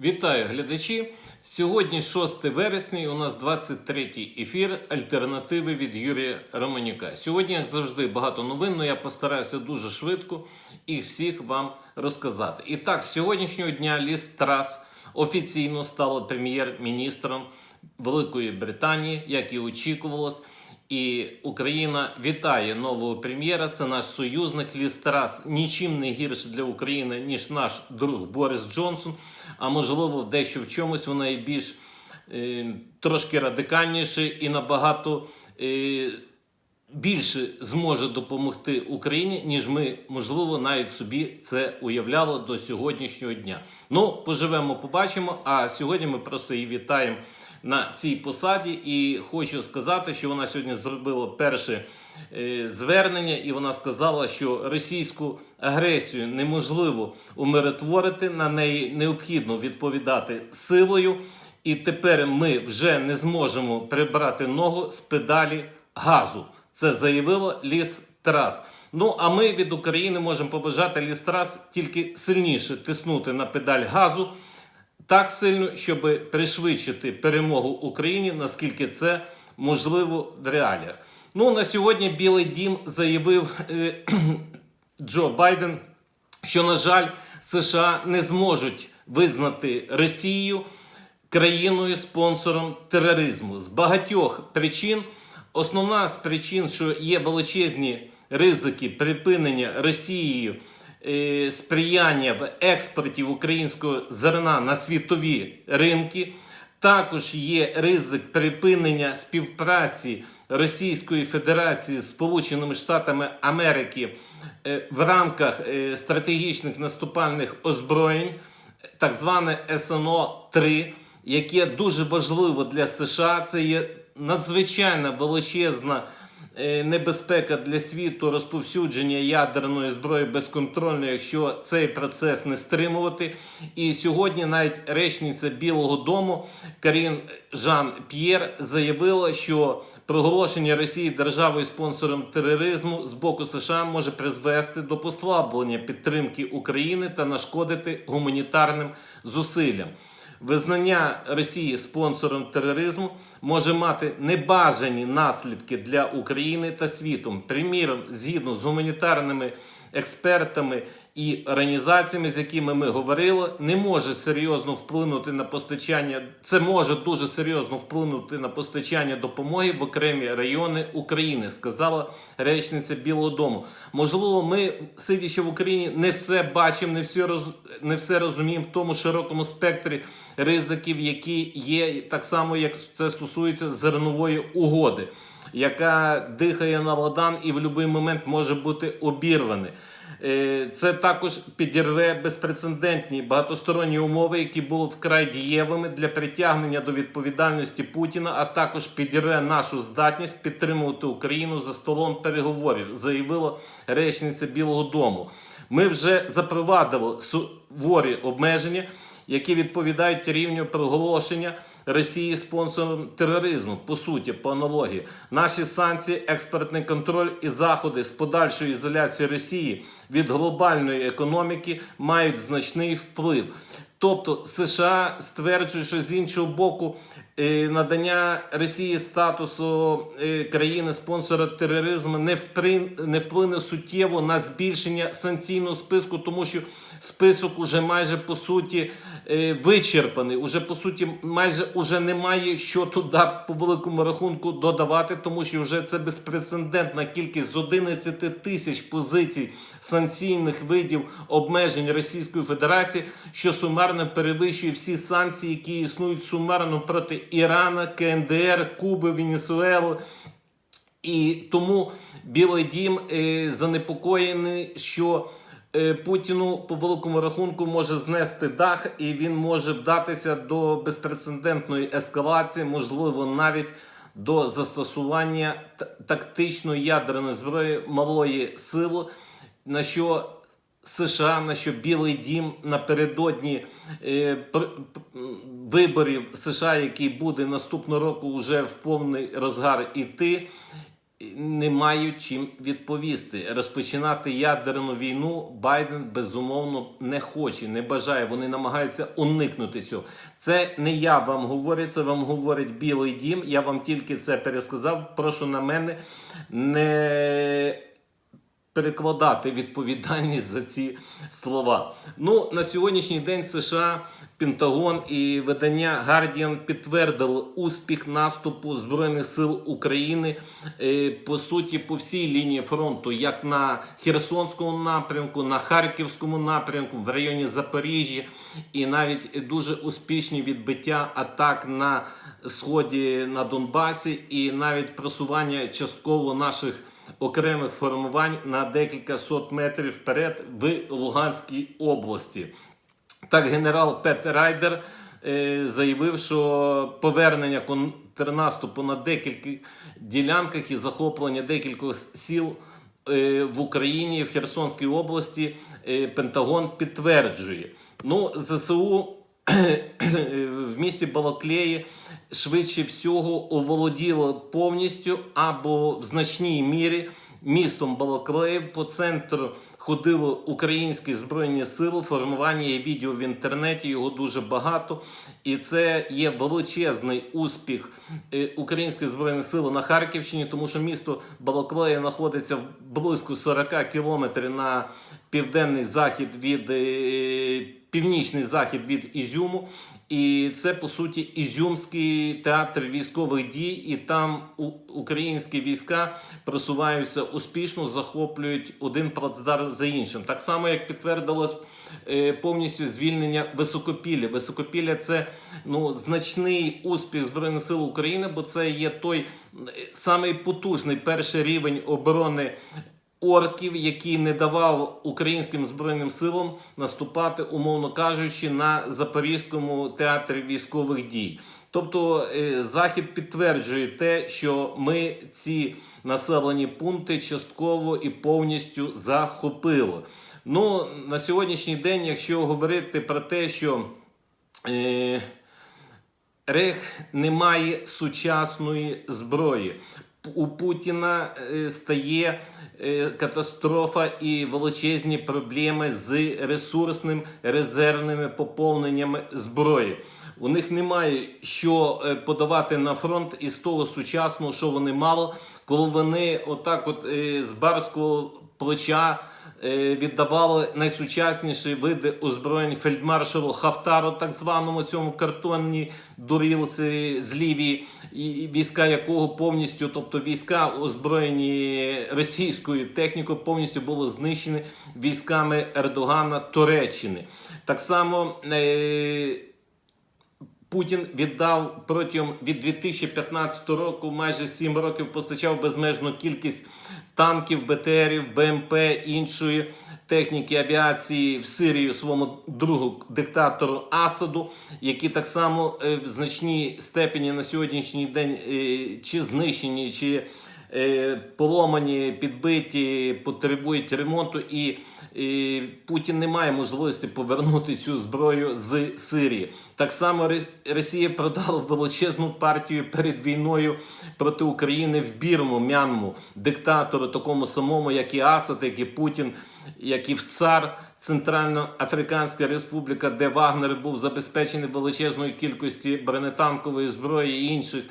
Вітаю глядачі! Сьогодні 6 вересня і у нас 23-й ефір Альтернативи від Юрія Романюка. Сьогодні, як завжди, багато новин, але я постараюся дуже швидко їх всіх вам розказати. І так, з сьогоднішнього дня Ліс Трас офіційно стала прем'єр-міністром Великої Британії, як і очікувалось. І Україна вітає нового прем'єра. Це наш союзник Ліс Тарас нічим не гірше для України, ніж наш друг Борис Джонсон. А можливо, дещо в чомусь вона і більш е, трошки радикальніше і набагато е, більше зможе допомогти Україні, ніж ми, можливо, навіть собі це уявляли до сьогоднішнього дня. Ну, поживемо, побачимо. А сьогодні ми просто її вітаємо на цій посаді. І хочу сказати, що вона сьогодні зробила перше е, звернення, і вона сказала, що російську агресію неможливо умиротворити, на неї необхідно відповідати силою. І тепер ми вже не зможемо прибрати ногу з педалі газу. Це заявило Ліс Тарас. Ну а ми від України можемо побажати Ліс Тарас тільки сильніше тиснути на педаль газу так сильно, щоб пришвидшити перемогу Україні, наскільки це можливо в реаліях. Ну на сьогодні Білий Дім заявив е, Джо Байден, що на жаль, США не зможуть визнати Росію країною спонсором тероризму з багатьох причин. Основна з причин, що є величезні ризики припинення Росією сприяння в експорті українського зерна на світові ринки. Також є ризик припинення співпраці Російської Федерації з Сполученими Штатами Америки е, в рамках е, стратегічних наступальних озброєнь, так зване СНО 3 яке дуже важливо для США. Це є надзвичайно величезна е, небезпека для світу розповсюдження ядерної зброї безконтрольно, якщо цей процес не стримувати. І сьогодні навіть речниця Білого Дому Карін Жан П'єр заявила, що проголошення Росії державою спонсором тероризму з боку США може призвести до послаблення підтримки України та нашкодити гуманітарним зусиллям. Визнання Росії спонсором тероризму може мати небажані наслідки для України та світу. Приміром, згідно з гуманітарними експертами і організаціями, з якими ми говорили, не може серйозно вплинути на постачання. Це може дуже серйозно вплинути на постачання допомоги в окремі райони України, сказала речниця Білого Дому. Можливо, ми, сидячи в Україні, не все бачимо, не все роз... не все розуміємо в тому широкому спектрі ризиків, які є, так само як це стосується зернової угоди, яка дихає на водан і в будь-який момент може бути обірваний. Е, Це також підірве безпрецедентні багатосторонні умови, які були вкрай дієвими для притягнення до відповідальності Путіна, а також підірве нашу здатність підтримувати Україну за столом переговорів, заявила речниця Білого Дому. Ми вже запровадили суворі обмеження, які відповідають рівню проголошення Росії спонсором тероризму. По суті, по аналогії, наші санкції, експертний контроль і заходи з подальшої ізоляції Росії від глобальної економіки мають значний вплив. Тобто США стверджують, що з іншого боку надання Росії статусу е, країни спонсора тероризму не впри- не вплине суттєво на збільшення санкційного списку, тому що список уже майже по суті е, вичерпаний. Уже по суті, майже уже немає що туди по великому рахунку додавати, тому що вже це безпрецедентна кількість з 11 тисяч позицій санкційних видів обмежень Російської Федерації, що сумарно перевищує всі санкції, які існують сумарно проти Ірана, КНДР, Куби, Венесуели. І тому Білий Дім е, занепокоєний, що е, Путіну по великому рахунку може знести дах, і він може вдатися до безпрецедентної ескалації, можливо, навіть до застосування тактичної ядерної зброї малої сили, на що США, на що Білий Дім напередодні е, пр- виборів США, який буде наступного року вже в повний розгар іти, не мають чим відповісти. Розпочинати ядерну війну Байден безумовно не хоче, не бажає. Вони намагаються уникнути цього. Це не я вам говорю, це вам говорить Білий Дім. Я вам тільки це пересказав. Прошу на мене не перекладати відповідальність за ці слова. Ну на сьогоднішній день США, Пентагон і видання Guardian підтвердили успіх наступу збройних сил України е, по суті по всій лінії фронту, як на Херсонському напрямку, на Харківському напрямку, в районі Запоріжжя, і навіть дуже успішні відбиття атак на сході на Донбасі, і навіть просування частково наших окремих формувань на декілька сот метрів вперед в Луганській області. Так, генерал Пет Райдер е, заявив, що повернення контрнаступу на декількох ділянках і захоплення декількох сіл е, в Україні в Херсонській області е, Пентагон підтверджує. Ну, ЗСУ в місті Балаклеї швидше всього оволоділо повністю або в значній мірі містом Балаклеїв. По центру ходили українські збройні сили. Формування є відео в інтернеті, його дуже багато. І це є величезний успіх е, українських збройних сил на Харківщині, тому що місто Балаклея знаходиться в близько 40 кілометрів на південний захід від. Північний захід від Ізюму, і це по суті Ізюмський театр військових дій, і там українські війська просуваються успішно, захоплюють один плацдарм за іншим. Так само, як підтвердилось е, повністю звільнення високопілля. Високопілля це ну значний успіх збройних сил України, бо це є той е, самий потужний перший рівень оборони орків, який не давав українським збройним силам наступати, умовно кажучи, на Запорізькому театрі військових дій. Тобто е, Захід підтверджує те, що ми ці населені пункти частково і повністю захопили. Ну на сьогоднішній день, якщо говорити про те, що е, Рех не має сучасної зброї. У Путіна е, стає е, катастрофа і величезні проблеми з ресурсним резервними поповненнями зброї. У них немає що е, подавати на фронт із того сучасного, що вони мали, коли вони отак, от з барського плеча віддавали найсучасніші види озброєнь фельдмаршалу Хафтару, так званому цьому картонній дурілці з Лівії, війська якого повністю, тобто війська озброєні російською технікою, повністю були знищені військами Ердогана Туреччини. Так само. Е- Путін віддав протягом від 2015 року майже 7 років постачав безмежну кількість танків, БТРів, БМП, іншої техніки авіації в Сирію своєму другу диктатору Асаду, які так само е, в значній степені на сьогоднішній день е, чи знищені, чи поломані, підбиті, потребують ремонту, і, і Путін не має можливості повернути цю зброю з Сирії. Так само Росія продала величезну партію перед війною проти України в Бірму, Мянму, диктатору такому самому, як і Асад, як і Путін, як і в цар. Центральноафриканська Республіка, де Вагнер був забезпечений величезною кількості бронетанкової зброї і інших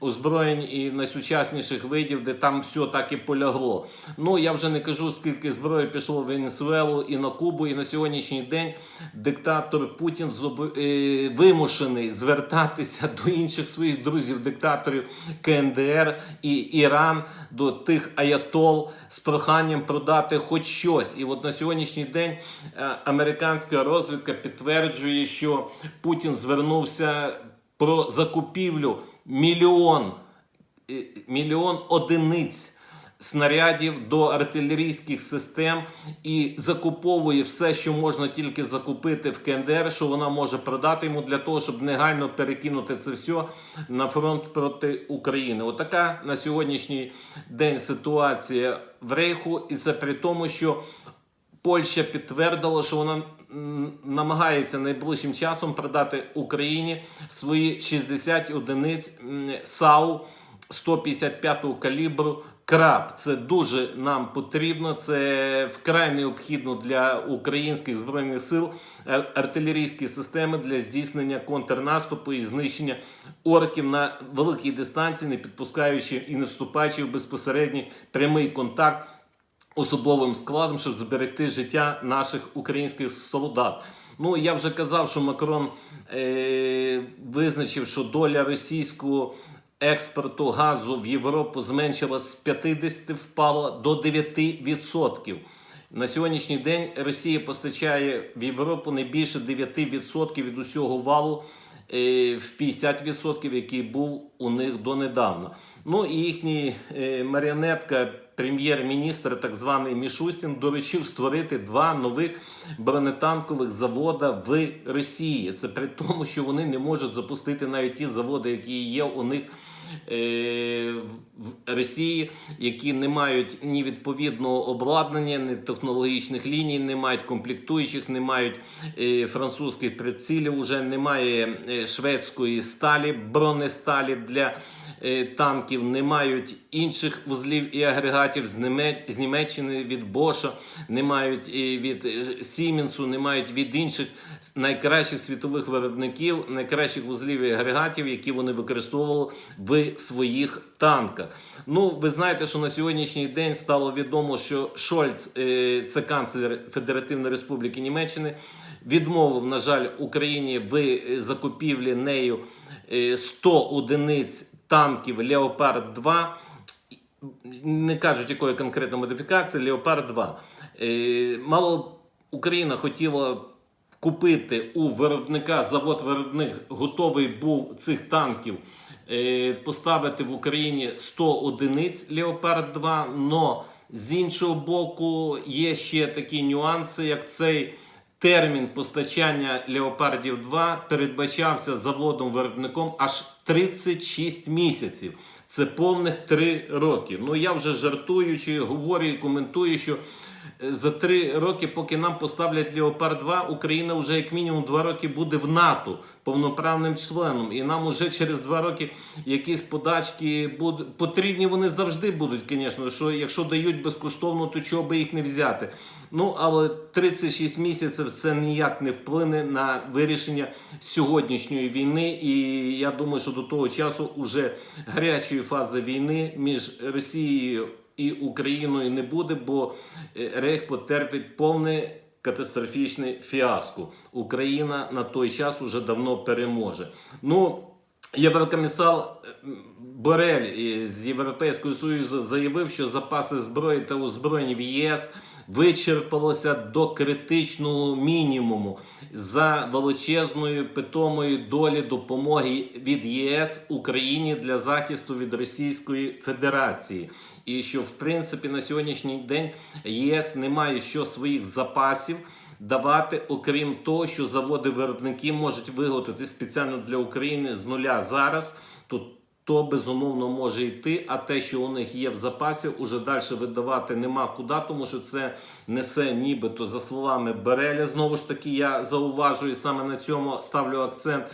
озброєнь і найсучасніших видів, де там все так і полягло. Ну я вже не кажу, скільки зброї пішло в Венесуелу і на Кубу, і на сьогоднішній день диктатор Путін зобо- е, вимушений звертатися до інших своїх друзів-диктаторів КНДР і Іран, до тих аятол з проханням продати хоч щось. І от на сьогоднішній день е, американська розвідка підтверджує, що Путін звернувся про закупівлю мільйон, е, мільйон одиниць снарядів до артилерійських систем і закуповує все, що можна тільки закупити в КНДР, що вона може продати йому для того, щоб негайно перекинути це все на фронт проти України. Отака на сьогоднішній день ситуація в Рейху, і це при тому, що Польща підтвердила, що вона намагається найближчим часом продати Україні свої 60 одиниць САУ 155 калібру Краб це дуже нам потрібно. Це вкрай необхідно для українських збройних сил е, артилерійські системи для здійснення контрнаступу і знищення орків на великій дистанції, не підпускаючи і не вступаючи в безпосередній прямий контакт особовим складом, щоб зберегти життя наших українських солдат. Ну я вже казав, що Макрон е, визначив, що доля російського експорту газу в Європу зменшилось з 50 впало до 9%. На сьогоднішній день Росія постачає в Європу не більше 9% від усього валу в 50%, який був у них донедавна. Ну і їхній е, маріонетка, прем'єр-міністр, так званий Мішустін, доручив створити два нових бронетанкових завода в Росії. Це при тому, що вони не можуть запустити навіть ті заводи, які є у них. Е, В Росії, які не мають ні відповідного обладнання, ні технологічних ліній, не мають комплектуючих, не мають е, французьких прицілів, уже немає е, шведської сталі, бронесталі для танків, не мають інших вузлів і агрегатів з, Німеччини від Боша, не мають від Сіменсу, не мають від інших найкращих світових виробників, найкращих вузлів і агрегатів, які вони використовували в своїх танках. Ну, ви знаєте, що на сьогоднішній день стало відомо, що Шольц, е, це канцлер Федеративної Республіки Німеччини, відмовив, на жаль, Україні в е, закупівлі нею е, 100 одиниць танків Леопард 2 не кажуть, якої конкретно модифікації, Леопард 2. Е, мало Україна хотіла купити у виробника, завод виробник готовий був цих танків е, поставити в Україні 100 одиниць Леопард 2, но з іншого боку є ще такі нюанси, як цей термін постачання Леопардів 2 передбачався заводом-виробником аж 36 місяців. Це повних 3 роки. Ну я вже жартуючи, говорю і коментую, що е, за 3 роки, поки нам поставлять Леопард 2, Україна вже як мінімум 2 роки буде в НАТО повноправним членом. І нам уже через 2 роки якісь подачки будуть потрібні. Вони завжди будуть, звісно. Що якщо дають безкоштовно, то чого би їх не взяти. Ну але 36 місяців це ніяк не вплине на вирішення сьогоднішньої війни. І я думаю, що до того часу уже гарячої фази війни між Росією і Україною не буде, бо е, Рейх потерпить повне катастрофічне фіаско. Україна на той час уже давно переможе. Ну, Єврокомісар Борель з Європейського Союзу заявив, що запаси зброї та озброєнь в ЄС вичерпалося до критичного мінімуму за величезною питомою долі допомоги від ЄС Україні для захисту від Російської Федерації. І що в принципі на сьогоднішній день ЄС не має що своїх запасів давати, окрім того, що заводи-виробники можуть виготовити спеціально для України з нуля зараз. То то безумовно може йти, а те, що у них є в запасі, уже далі видавати нема куди, тому що це несе нібито за словами Береля. Знову ж таки, я зауважую саме на цьому ставлю акцент.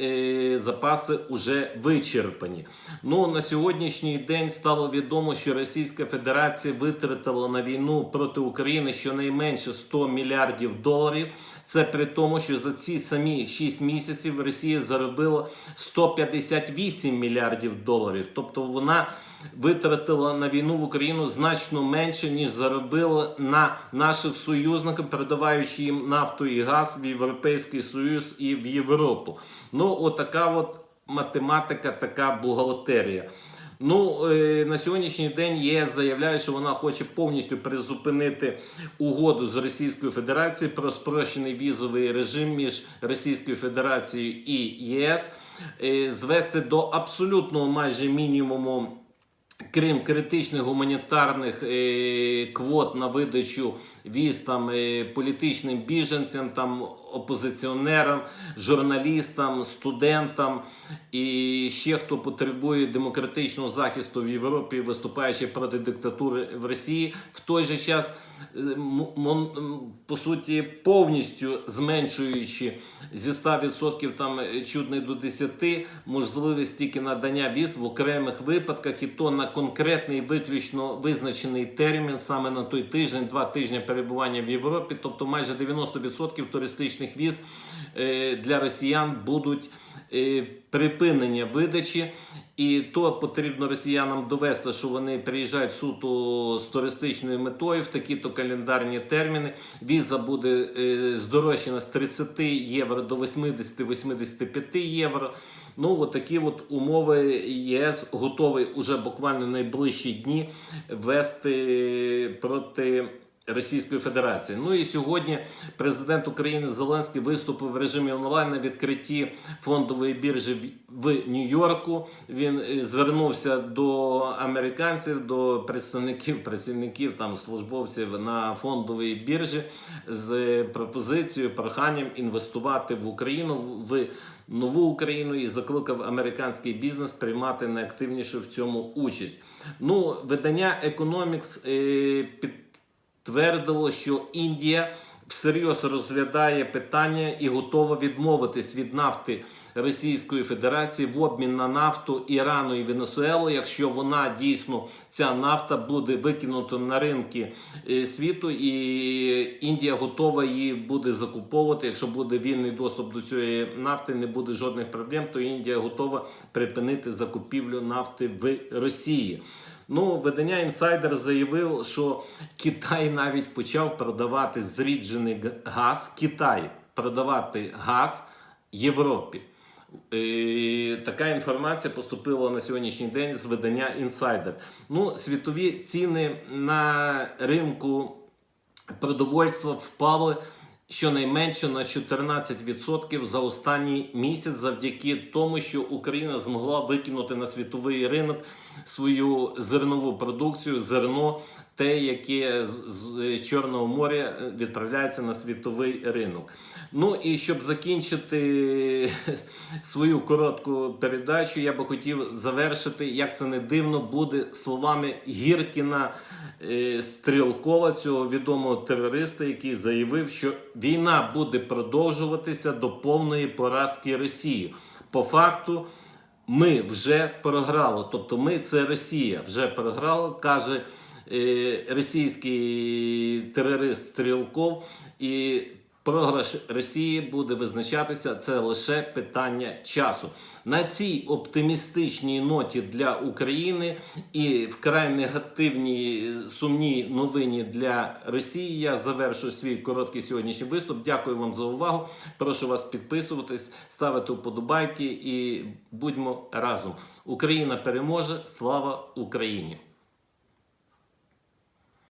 Е, запаси вже вичерпані. Ну на сьогоднішній день стало відомо, що Російська Федерація витратила на війну проти України щонайменше 100 мільярдів доларів. Це при тому, що за ці самі 6 місяців Росія заробила 158 мільярдів доларів. Тобто вона витратила на війну в Україну значно менше, ніж заробила на наших союзників, передаваючи їм нафту і газ в Європейський Союз і в Європу. Ну, отака от математика, така бухгалтерія. Ну, е, на сьогоднішній день ЄС заявляє, що вона хоче повністю призупинити угоду з Російською Федерацією про спрощений візовий режим між Російською Федерацією і ЄС, е, звести до абсолютного майже мінімуму. Крім критичних гуманітарних е, квот на видачу віз там е, політичним біженцям, там опозиціонерам, журналістам, студентам і ще хто потребує демократичного захисту в Європі, виступаючи проти диктатури в Росії, в той же час е, м- мон- м, по суті повністю зменшуючи зі 100% там е, до 10 можливість тільки надання віз в окремих випадках, і то на конкретний виключно визначений термін, саме на той тиждень, два тижні перебування в Європі, тобто майже 90% туристичних віз е, для росіян будуть е, припинення видачі, і то потрібно росіянам довести, що вони приїжджають суто з туристичною метою в такі-то календарні терміни. Віза буде е, здорожчана з 30 євро до 80-85 євро. Ну, от такі от умови ЄС готовий уже буквально найближчі дні ввести проти. Російської Федерації. Ну і сьогодні президент України Зеленський виступив в режимі онлайн на відкритті фондової біржі в- Нью-Йорку. Він е, звернувся до американців, до представників, працівників там службовців на фондовій біржі з пропозицією, проханням інвестувати в Україну в нову Україну і закликав американський бізнес приймати найактивнішу в цьому участь. Ну, видання Economics е, під твердило, що Індія всерйоз розглядає питання і готова відмовитись від нафти Російської Федерації в обмін на нафту Ірану і Венесуелу, якщо вона дійсно ця нафта буде викинута на ринки е, світу, і Індія готова її буде закуповувати. Якщо буде вільний доступ до цієї нафти, не буде жодних проблем, то Індія готова припинити закупівлю нафти в Росії. Ну, видання інсайдер заявив, що Китай навіть почав продавати зріджений газ. Китай продавати газ Європі. Е, Така інформація поступила на сьогоднішній день з видання інсайдер. Ну, світові ціни на ринку продовольства впали щонайменше на 14% за останній місяць, завдяки тому, що Україна змогла викинути на світовий ринок свою зернову продукцію, зерно, те, яке з- Чорного моря е, відправляється на світовий ринок. Ну і щоб закінчити свою коротку передачу, я би хотів завершити, як це не дивно, буде словами Гіркіна е, Стрілкова, цього відомого терориста, який заявив, що війна буде продовжуватися до повної поразки Росії. По факту, ми вже програли. Тобто, ми це Росія вже програла, каже російський терорист Стрілков. І програш Росії буде визначатися це лише питання часу. На цій оптимістичній ноті для України і вкрай негативній е, сумній новині для Росії. Я завершую свій короткий сьогоднішній виступ. Дякую вам за увагу. Прошу вас підписуватись, ставити вподобайки і будьмо разом. Україна переможе. Слава Україні!